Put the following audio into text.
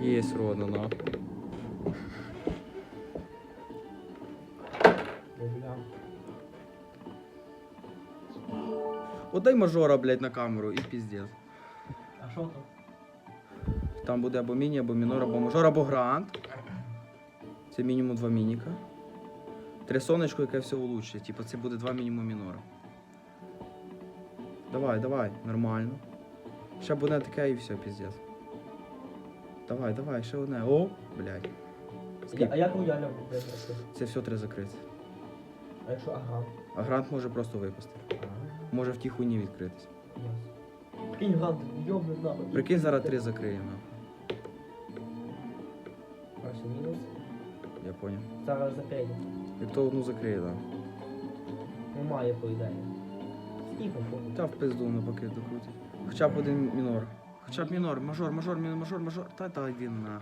Єсть родно, ну. Бля. От дай мажора, блядь, на камеру і піздець. А що там? Там буде або міні, або мінор, або мажор, або грант. Це мінімум два мініка. Три сонечко, яке все улучшить. Типа це буде два мінімум мінора. Давай, давай, нормально. Ще б одне таке і все, піздець. Давай, давай, ще одне. О, блядь. Скільки? А як рояля вибрати? Це все треба закрити. А якщо ага? А грант може просто випасти. Може в тій хуйні відкритись. Прикинь, грант, йобну нахуй. Прикинь, зараз три закриємо. Перший мінус. Я поняв. Зараз закриємо. Як то одну закриє, так. Немає по ідеї. Скіпом походу. Та в пизду навпаки докрутить. Хоча б один мінор. Хоча б мінор, мажор, мажор, мінор, мажор, мажор. Та та він на.